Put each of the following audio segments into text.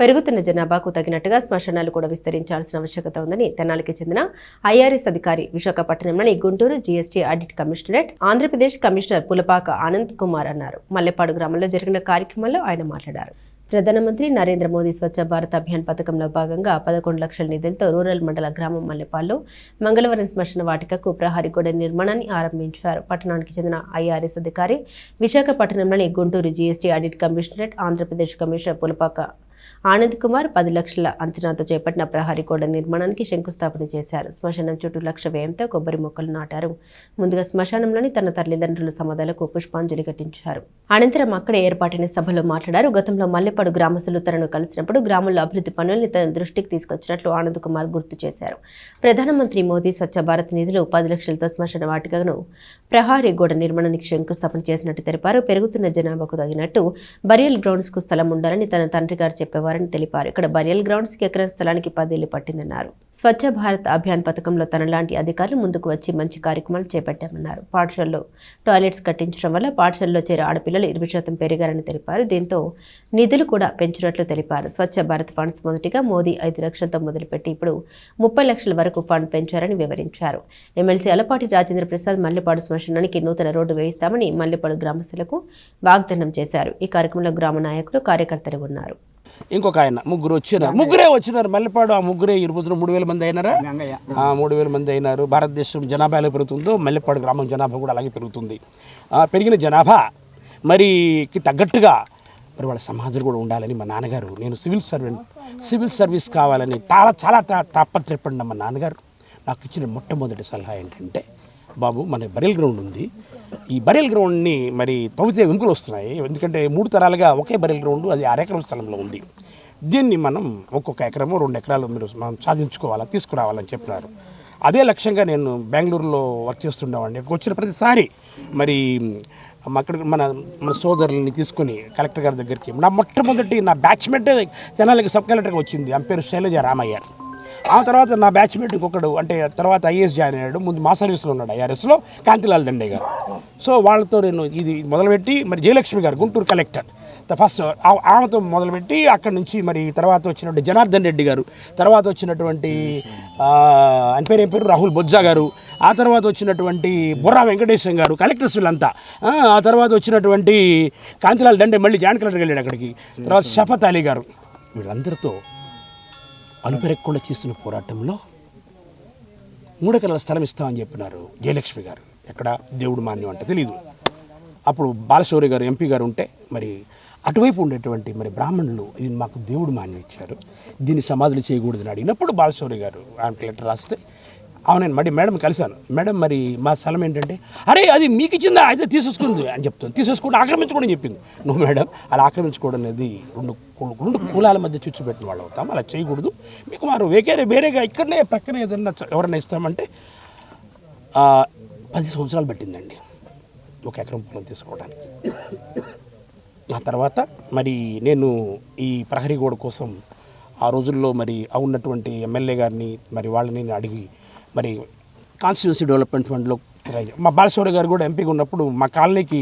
పెరుగుతున్న జనాభాకు తగినట్టుగా శ్మశానాలు కూడా విస్తరించాల్సిన ఆవశ్యకత ఉందని తెనాలికి చెందిన ఐఆర్ఎస్ అధికారి విశాఖపట్నంలోని Guntur GST audit commissionerate Andhra Pradesh commissioner Pulapaka Anand Kumar అన్నారు. మల్లెపాడు గ్రామంలో జరిగిన కార్యక్రమంలో ఆయన మాట్లాడారు. ప్రధానమంత్రి నరేంద్ర మోదీ స్వచ్ఛ భారత్ అభియాన్ పథకంలో భాగంగా పదకొండు లక్షల నిధులతో రూరల్ మండల గ్రామం మల్లెపాల్లో మంగళవారం శ్మశాన వాటికకు ప్రహారీ గోడ నిర్మాణాన్ని ఆరంభించారు. పట్టణానికి చెందిన ఐఆర్ఎస్ అధికారి విశాఖపట్నంలోని Guntur GST audit commissionerate Andhra Pradesh commissioner Pulapaka Anand Kumar పది లక్షల అంచనాతో చేపట్టిన ప్రహరీ గోడ నిర్మాణానికి శంకుస్థాపన చేశారు. శ్మశానం చుట్టూ లక్ష వ్యయంతో కొబ్బరి మొక్కలు నాటారు. ముందుగా శ్మశానంలోని తన తల్లిదండ్రుల సమాధులకు పుష్పాంజలి ఘటించారు. అనంతరం అక్కడే ఏర్పాటైన సభలో మాట్లాడారు. గతంలో మల్లెపాడు గ్రామస్తులు తనను కలిసినప్పుడు గ్రామంలో అభివృద్ధి పనుల్ని తన దృష్టికి తీసుకొచ్చినట్లు ఆనంద్ కుమార్ గుర్తు చేశారు. ప్రధానమంత్రి మోదీ స్వచ్ఛ భారత్ నిధులు పది లక్షలతో శ్మశాన వాటికను ప్రహారీ గోడ నిర్మాణానికి శంకుస్థాపన చేసినట్టు తెలిపారు. పెరుగుతున్న జనాభాకు తగినట్టు బరియల్ గ్రౌండ్స్కు స్థలం ఉండాలని తన తండ్రి గారు చెప్పేవారని తెలిపారు. ఇక్కడ బరియల్ గ్రౌండ్స్కి ఎకరం స్థలానికి పదేళ్ళు పట్టిందన్నారు. స్వచ్ఛ భారత్ అభియాన్ పథకంలో తనలాంటి అధికారులు ముందుకు వచ్చి మంచి కార్యక్రమాలు చేపట్టామన్నారు. పాఠశాలలో టాయిలెట్స్ కట్టించడం వల్ల పాఠశాలలో చేరే ఆడపిల్లలు ఇరవై శాతం పెరిగారని తెలిపారు. దీంతో నిధులు కూడా పెంచినట్లు తెలిపారు. స్వచ్ఛ భారత్ ఫండ్స్ మొదటిగా మోదీ ఐదు లక్షలతో మొదలుపెట్టి ఇప్పుడు ముప్పై లక్షల వరకు ఫండ్ పెంచారని వివరించారు. ఎమ్మెల్సీ అలపాటి రాజేంద్ర ప్రసాద్ మల్లెపాడు శ్మశానానికి నూతన రోడ్డు వేయిస్తామని మల్లెపాడు గ్రామస్తులకు వాగ్దానం చేశారు. ఈ కార్యక్రమంలో గ్రామ నాయకులు కార్యకర్తలు ఉన్నారు. ఇంకొక ఆయన ముగ్గురు వచ్చినారు. ముగ్గురే వచ్చినారు. మల్లెపాడు ఆ ముగ్గురే ఇరుపుతున్న మూడు వేల మంది అయినారా? మూడు వేల మంది అయినారు. భారతదేశం జనాభా ఎలా పెరుగుతుందో మల్లెపాడు గ్రామం జనాభా కూడా అలాగే పెరుగుతుంది. ఆ, పెరిగిన జనాభా మరికి తగ్గట్టుగా మరి వాళ్ళ సమాధులు కూడా ఉండాలని మా నాన్నగారు నేను సివిల్ సర్వెంట్ సివిల్ సర్వీస్ కావాలని చాలా చాలా తా- తాపత్రయపడిన మా నాన్నగారు. నాకు ఇచ్చిన మొట్టమొదటి సలహా ఏంటంటే బాబు మన బరియల్ గ్రౌండ్ ఉంది. ఈ బరియల్ గ్రౌండ్ని మరి తవ్వితే వెనుకలు వస్తున్నాయి. ఎందుకంటే మూడు తరాలుగా ఒకే బరియల్ గ్రౌండ్ అది అరెకరం స్థలంలో ఉంది. దీన్ని మనం ఒక్కొక్క ఎకరము రెండు ఎకరాలు మీరు మనం సాధించుకోవాలా తీసుకురావాలని చెప్పినారు. అదే లక్ష్యంగా నేను బెంగళూరులో వర్క్ చేస్తుండేవాడిని. ఇక్కడికి వచ్చిన ప్రతిసారి మరి అక్కడ మన మన సోదరుల్ని తీసుకొని కలెక్టర్ గారి దగ్గరికి నా మొట్టమొదటి నా బ్యాచ్మెంట్ తెనాలికి సబ్ కలెక్టర్గా వచ్చింది. ఆమె పేరు శైలజ రామయ్య. ఆ తర్వాత నా బ్యాచ్మేట్ ఇంకొకడు అంటే తర్వాత ఐఏఎస్ జాయిన్ అయ్యాడు. ముందు మా సర్వీస్లో ఉన్నాడు ఐఆర్ఎస్లో కాంతిలాల్ దండే గారు. సో వాళ్ళతో నేను ఇది మొదలుపెట్టి మరి జయలక్ష్మి గారు గుంటూరు కలెక్టర్ ఫస్ట్ ఆమెతో మొదలుపెట్టి అక్కడి నుంచి మరి తర్వాత వచ్చినటువంటి జనార్దన్ రెడ్డి గారు తర్వాత వచ్చినటువంటి అని పేరు ఏం పేరు? రాహుల్ బొజ్జా గారు. ఆ తర్వాత వచ్చినటువంటి బుర్రా వెంకటేశం గారు కలెక్టర్స్ వీళ్ళంతా. ఆ, తర్వాత వచ్చినటువంటి కాంతిలాల్ దండే మళ్ళీ జాయింట్ కలెక్టర్ వెళ్ళాడు అక్కడికి. తర్వాత షఫత్ అలీ గారు. వీళ్ళందరితో అనుపెరగకుండా చేసిన పోరాటంలో మూడు స్థలం ఇస్తామని చెప్పినారు జయలక్ష్మి గారు. ఎక్కడ దేవుడు మాన్యం అంటే తెలియదు అప్పుడు బాలశౌరి గారు ఎంపీ గారు ఉంటే మరి అటువైపు ఉండేటువంటి మరి బ్రాహ్మణులు ఇది మాకు దేవుడు మాన్యం ఇచ్చారు. దీన్ని సమాధులు చేయకూడదని అడిగినప్పుడు బాలశౌరి గారు ఆమె లెటర్ రాస్తే అవును నేను మరి మేడం కలిశాను. మేడం మరి మా స్థలం ఏంటంటే అరే అది మీకు ఇచ్చిందా? అయితే తీసేసుకుంది అని చెప్తుంది. తీసేసుకుంటే ఆక్రమించుకోవడం చెప్పింది. నువ్వు మేడం అలా ఆక్రమించుకోవడం అనేది రెండు రెండు కులాల మధ్య చిచ్చుపెట్టిన వాళ్ళు అవుతాం. అలా చేయకూడదు. మీకు వారు వేరే వేరేగా ఇక్కడనే పక్కనే ఏదన్నా ఎవరైనా ఇస్తామంటే పది సంవత్సరాలు పట్టిందండి ఒక ఎకరం పొలం తీసుకోవడానికి. ఆ తర్వాత మరి నేను ఈ ప్రహరీ గోడ కోసం ఆ రోజుల్లో మరి ఆ ఉన్నటువంటి ఎమ్మెల్యే గారిని మరి వాళ్ళని నేను అడిగి మరి కాన్స్టిట్యూన్సీ డెవలప్మెంట్ ఫండ్లో ట్రై మా బాలశౌరి గారు కూడా ఎంపీగా ఉన్నప్పుడు మా కాలనీకి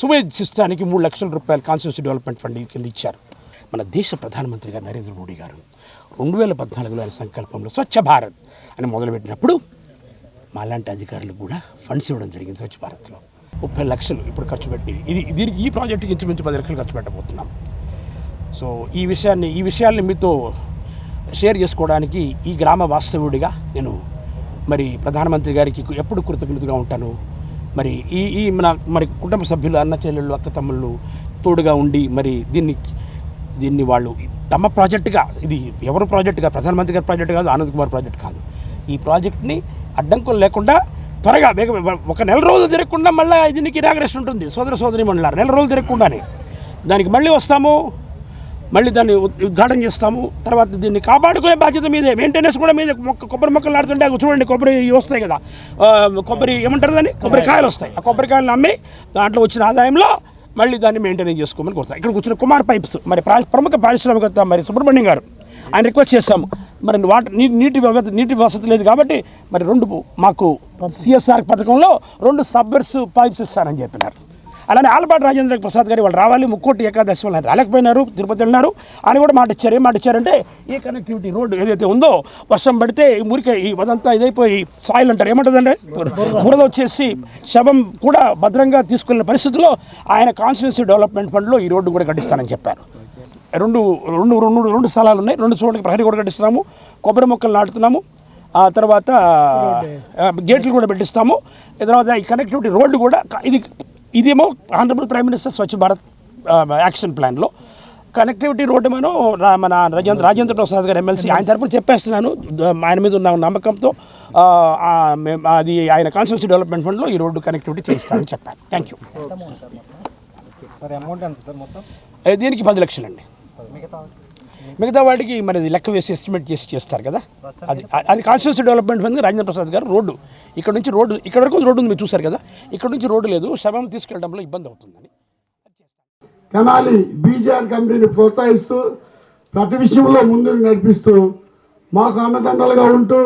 సువేజ్ సిస్టానికి మూడు లక్షల రూపాయలు కాన్స్టిట్యూన్సీ డెవలప్మెంట్ ఫండ్ కింద ఇచ్చారు. మన దేశ ప్రధానమంత్రి గారు నరేంద్ర మోడీ గారు రెండు వేల పద్నాలుగులో ఆయన సంకల్పంలో స్వచ్ఛ భారత్ అని మొదలుపెట్టినప్పుడు మాలాంటి అధికారులకు కూడా ఫండ్స్ ఇవ్వడం జరిగింది స్వచ్ఛ భారత్లో. ముప్పై లక్షలు ఇప్పుడు ఖర్చు పెట్టి ఇది దీనికి ఈ ప్రాజెక్టుకి ఇంచుమించు పది లక్షలు ఖర్చు పెట్టబోతున్నాం. సో ఈ విషయాన్ని ఈ విషయాల్ని మీతో షేర్ చేసుకోవడానికి ఈ గ్రామ వాస్తవుడిగా నేను మరి ప్రధానమంత్రి గారికి ఎప్పుడు కృతజ్ఞతగా ఉంటాను? మరి ఈ ఈ మన మరి కుటుంబ సభ్యులు అన్న చెల్లెళ్ళు అక్క తమ్ముళ్ళు తోడుగా ఉండి మరి దీన్ని దీన్ని వాళ్ళు తమ ప్రాజెక్టుగా ఇది ఎవరు ప్రాజెక్టుగా ప్రధానమంత్రి గారి ప్రాజెక్ట్ కాదు ఆనంద్ కుమార్ ప్రాజెక్ట్ కాదు. ఈ ప్రాజెక్ట్ని అడ్డంకులు లేకుండా త్వరగా వేగ ఒక నెల రోజులు తిరగకుండా మళ్ళీ దీనికి ఇనాగ్రేషన్ ఉంటుంది. సోదర సోదరి మండలారు నెల రోజులు తిరగకుండానే. దానికి మళ్ళీ వస్తాము. మళ్ళీ దాన్ని ఉద్- ఉద్ఘాటన చేస్తాము. తర్వాత దీన్ని కాపాడుకునే బాధ్యత మీదే. మెయింటెనెన్స్ కూడా మీదే. మొక్క కొబ్బరి మొక్కలు నాడుతుంటే అవి చూడండి కొబ్బరి వస్తాయి కదా. కొబ్బరి ఏమంటారు దాన్ని? కొబ్బరికాయలు వస్తాయి. ఆ కొబ్బరికాయలను అమ్మి దాంట్లో వచ్చిన ఆదాయంలో మళ్ళీ దాన్ని మెయింటైన్ చేసుకోమని కోరుతాం. ఇక్కడ కూర్చున్న కుమార్ పైప్స్ మరి ప్రా- ప్రముఖ పారిశ్రామికవేత్త మరి సుబ్రహ్మణ్యం గారు ఆయన రిక్వెస్ట్ చేశాము. మరి వాటర్ నీటి నీటి వ్యవస్థ నీటి వసతి లేదు కాబట్టి మరి రెండు మాకు సిఎస్ఆర్ పథకంలో రెండు సబ్బర్స్ పైప్స్ ఇస్తారని చెప్పినారు. అలానే ఆలపాటి రాజేంద్ర ప్రసాద్ గారు వాళ్ళు రావాలి ముక్కోటి ఏకాదశి వాళ్ళు రాలేకపోయినారు తిరుపతి వెళ్ళినారు. అని కూడా మాట ఇచ్చారు. ఏం మాట ఇచ్చారంటే ఈ కనెక్టివిటీ రోడ్డు ఏదైతే ఉందో వర్షం పడితే ఈ మురికి ఈ అదంతా ఇదైపోయి సాయిల్ అంటారు. ఏమంటుందంటే బురద. వచ్చేసి శవం కూడా భద్రంగా తీసుకెళ్ళిన పరిస్థితుల్లో ఆయన కాన్స్టిట్యూన్సీ డెవలప్మెంట్ ఫండ్లో ఈ రోడ్డు కూడా కట్టిస్తానని చెప్పారు. రెండు రెండు రెండు రెండు స్థలాలు ఉన్నాయి. రెండు చోట్లకి ప్రహరీ కూడా కట్టిస్తున్నాము. కొబ్బరి మొక్కలు నాటుతున్నాము. ఆ తర్వాత గేట్లు కూడా పెట్టిస్తాము. తర్వాత ఈ కనెక్టివిటీ రోడ్డు కూడా ఇది ఇదేమో honourable prime minister Swachh Bharat action ప్లాన్లో. కనెక్టివిటీ రోడ్డు మనం మన రాజేంద్ర రాజేంద్ర ప్రసాద్ గారు ఎమ్మెల్సీ ఆయన తరపున చెప్పేస్తున్నాను. ఆయన మీద ఉన్న నమ్మకంతో అది ఆయన కాన్స్టిట్యూన్సీ డెవలప్మెంట్ ఫండ్లో ఈ రోడ్డు కనెక్టివిటీ చేయిస్తానని చెప్పాను. థ్యాంక్ యూ సార్ అమౌంట్ ఎంత సార్ మొత్తం? దీనికి పది లక్షలండి. మిగతా వాటికి మరి అది లెక్క వేసి ఎస్టిమేట్ చేసి చేస్తారు కదా? అది అది constituency development fund Rajendra Prasad గారు రోడ్డు. ఇక్కడ నుంచి రోడ్డు ఇక్కడ వరకు రోడ్డు ఉంది మీరు చూసారు కదా? ఇక్కడ నుంచి రోడ్డు లేదు. శవం తీసుకెళ్ళడంలో ఇబ్బంది అవుతుందని. కనాలి బీజేఆర్ కమిటీని ప్రోత్సహిస్తూ ప్రతి విషయంలో ముందుకు నడిపిస్తూ మాకు అన్నదండలుగా ఉంటూ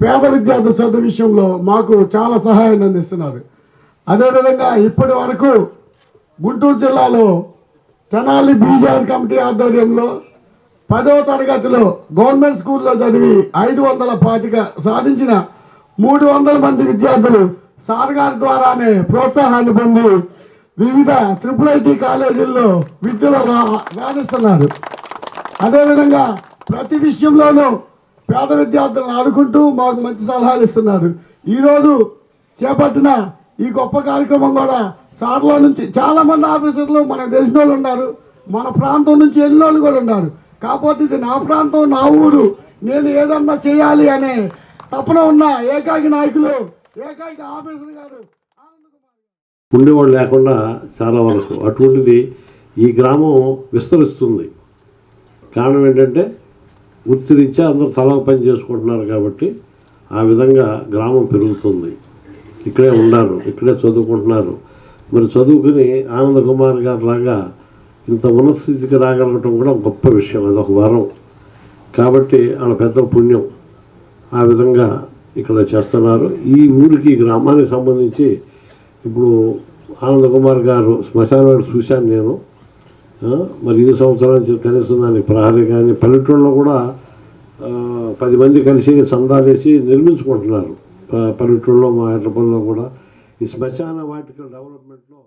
పేద విద్యార్థుల చదువు విషయంలో మాకు చాలా సహాయాన్ని అందిస్తున్నారు. అదేవిధంగా ఇప్పటి వరకు గుంటూరు జిల్లాలో తెనాలి బీజార్ కమిటీ ఆధ్వర్యంలో పదవ తరగతిలో గవర్నమెంట్ స్కూల్లో చదివి ఐదు వందల పాతిక సాధించిన మూడు వందల మంది విద్యార్థులు సార్ గారి ద్వారానే ప్రోత్సాహాన్ని పొంది వివిధ ట్రిపుల్ ఐటీ కాలేజీల్లో విద్యలో రాణిస్తున్నారు. అదేవిధంగా ప్రతి విషయంలోనూ పేద విద్యార్థులను ఆదుకుంటూ మాకు మంచి సలహాలు ఇస్తున్నారు. ఈరోజు చేపట్టిన ఈ గొప్ప కార్యక్రమం కూడా సార్లో నుంచి చాలా మంది ఆఫీసర్లు మనకు తెలిసిన వాళ్ళు ఉన్నారు. మన ప్రాంతం నుంచి వెళ్ళిన వాళ్ళు కూడా ఉన్నారు. కాకపోతే ఇది నా ప్రాంతం నా ఊరు. నేను ఏదన్నా చేయాలి అనే తపన ఉన్న ఏకాకి నాయకులు ఏకాకి ఆఫీసర్ గారు ఉండేవాళ్ళు లేకుండా చాలా వరకు అటువంటిది ఈ గ్రామం విస్తరిస్తుంది. కారణం ఏంటంటే వృత్తిరీత్యా అందరూ తలా పని చేసుకుంటున్నారు కాబట్టి ఆ విధంగా గ్రామం పెరుగుతుంది. ఇక్కడే ఉన్నారు ఇక్కడే చదువుకుంటున్నారు. మరి చదువుకుని ఆనంద కుమార్ గారు లాగా ఇంత ఉన్నత స్థితికి రాగలగటం కూడా గొప్ప విషయం. అదొక వరం. కాబట్టి వాళ్ళ పెద్ద పుణ్యం. ఆ విధంగా ఇక్కడ చేస్తున్నారు. ఈ ఊరికి గ్రామానికి సంబంధించి ఇప్పుడు ఆనంద కుమార్ గారు శ్మశానాలు చూశాను నేను. మరి ఇన్ని సంవత్సరాల నుంచి కనీసం దాని ప్రహరీ కానీ పల్లెటూళ్ళలో కూడా పది మంది కలిసి చందాలేసి నిర్మించుకుంటున్నారు. పల్లెటూళ్ళలో మా ఎట్లపల్లిలో కూడా. ఈ శ్మశాన వాటికల్ డెవలప్మెంట్లో